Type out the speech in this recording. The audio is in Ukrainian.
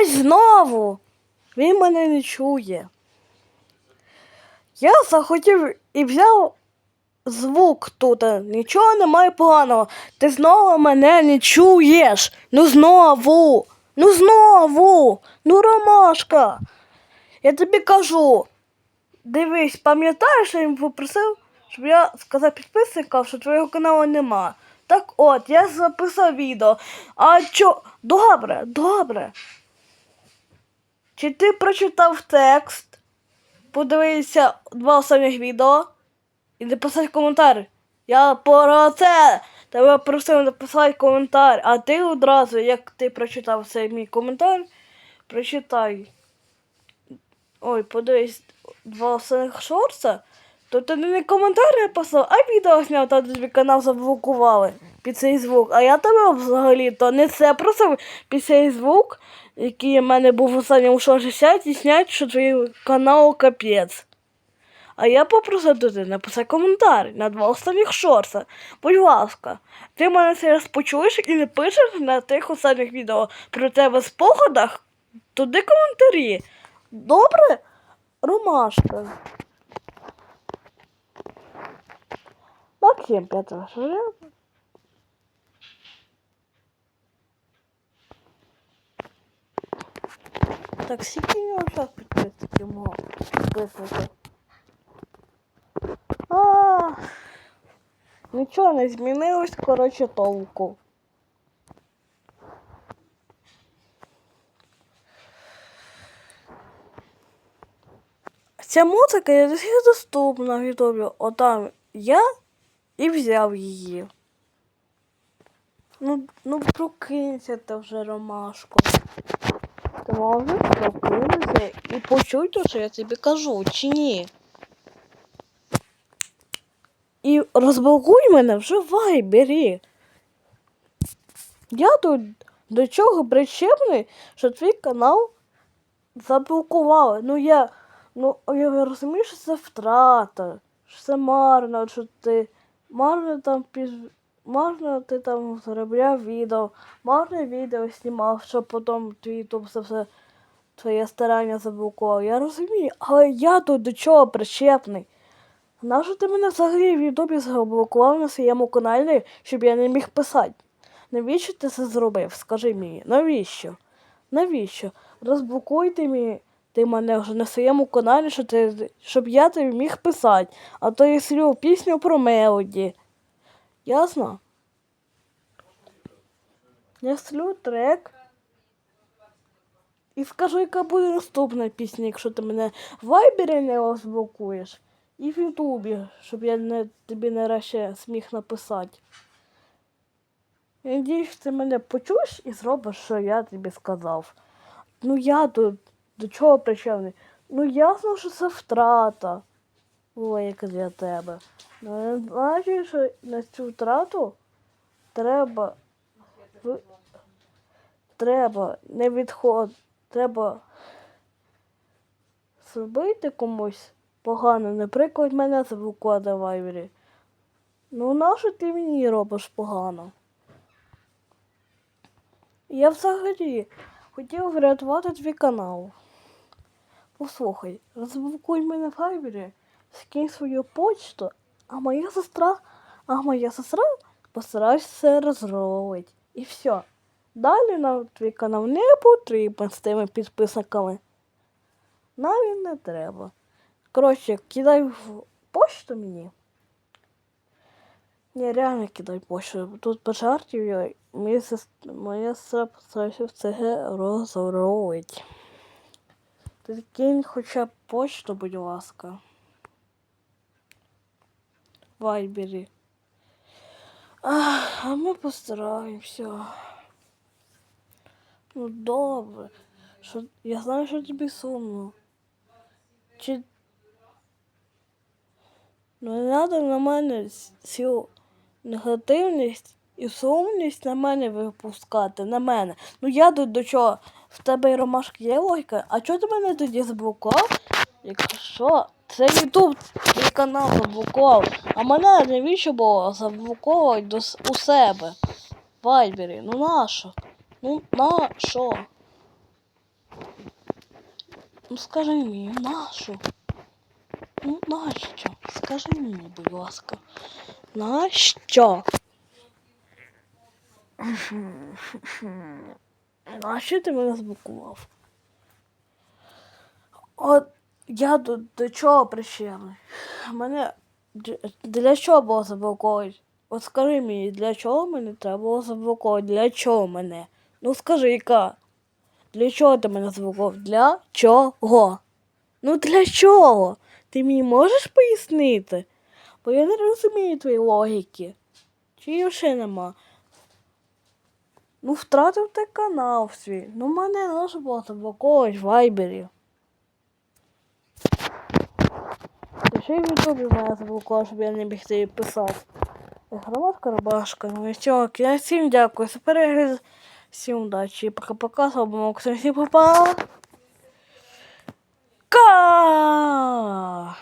Ось знову. Він мене не чує. Я захотів і взяв звук тут. Нічого немає поганого. Ти знову мене не чуєш. Ну знову. Ну знову. Ну, Ромашка. Я тобі кажу. Дивись, пам'ятаєш, що я їм попросив, щоб я сказав підписникам, що твого каналу нема. Так от, я записав відео. А чо? Добре, добре. Чи ти прочитав текст? Подивися два останніх відео і написати коментар. Я про це тебе просив написати коментар, а ти одразу, як ти прочитав цей мій коментар, прочитай. Ой, подивись два останніх шорта, то ти не коментар написав, а відео зняв, та тобі канал заблокували під цей звук. А я тебе взагалі то не це просив під цей звук, який в мене був в останньому шорті, і снять, що твій канал капець. А я попросив туди написати коментар на два останніх шорта. Будь ласка, ти мене зараз почуєш і напишеш на тих останніх відео про тебе в спогадах туди коментарі. Добре? Ромашка. Максим Петрович, Так, скільки нього зараз підписників мого підписників? А, нічого не змінилось, коротше, толку. Ця музика є досить доступна в Ютубі. Отам я і взяв її. Ну, ну прокинься ти вже, Ромашко. Ти можеш прокинутися і почути, що я тобі кажу, чи ні? І розблокуй мене вже вайбері. Я тут до чого причепний, що твій канал заблокували. Ну я. Ну, я розумію, що це втрата, що це марно, що ти марно там піз... марно ти там заробляв відео, марно відео знімав, щоб потім твій ютуб це все твоє старання заблокував. Я розумію, але я тут до чого причепний. Нащо ти мене взагалі в Ютубі заблокував на своєму каналі, щоб я не міг писати? Навіщо ти це зробив? Скажи мені, навіщо? Навіщо? Розблокуйте мені ти мене вже на своєму каналі, що ти, щоб я тобі міг писати, а то я слю пісню про мелоді. Ясно? Я слю трек. І скажу, яка буде наступна пісня, якщо ти мене в вайбері не розблокуєш. І в Ютубі, щоб я не, тобі нарешті зміг написати. Я надіюсь, ти мене почуєш і зробиш, що я тобі сказав. Ну я тут до чого причетний? Ну ясно, що це втрата. Велика для тебе. Ну не значить, що на цю втрату треба. Треба не відход. Треба зробити комусь погано. Наприклад, мене заблокувати в вайвері. Ну нащо ти мені робиш погано? Я взагалі хотів врятувати твій канал. Послухай, розблокуй мене в вайбері, скинь свою почту, а моя сестра, а моя сестра постараюсь все розробити. І все. Далі нам твій канал не потрібен з тими підписниками. Навіть не треба. Коротше, кидай в почту мені. Ні, реально кидай почту. Тут по жартів я, моя сестра, моя постараюся це розробити. Ти хоча б почту, будь ласка. Вайбері. А, а ми постараємося. Ну добре. Що, я знаю, що тобі сумно. Чи... Ну не треба на мене цю негативність і сумність на мене випускати, на мене. Ну я тут до чого? В тебе і ромашки є логіка, а чого ти мене тоді заблокував? Якщо це Ютуб твій канал заблокував, а мене навіщо було заблоковувати до, у себе? Вайбері, ну нащо? Ну нащо? Ну скажи мені, нащо? Ну, нащо? Скажи мені, будь ласка. Нащо? Нащо ти мене заблокував? От я до, до чого причетний? Мене для чого було заблоковувати? От скажи мені, для чого мене треба було заблоковувати? Для чого мене? Ну скажи, яка? Для чого ти мене заблокував? Для чого? Ну для чого? Ти мені можеш пояснити? Бо я не розумію твої логіки. Чи ще нема? Ну, втратив ти канал свій. Ну, мене не було заблоковувати в вайбері. Ще й в ютубі мене заблокував, щоб я не міг тобі писати. Громадка рубашка, ну і все, я всім дякую за перегляд. Всім удачі. Пока-пока, З Всім па-па. Ка!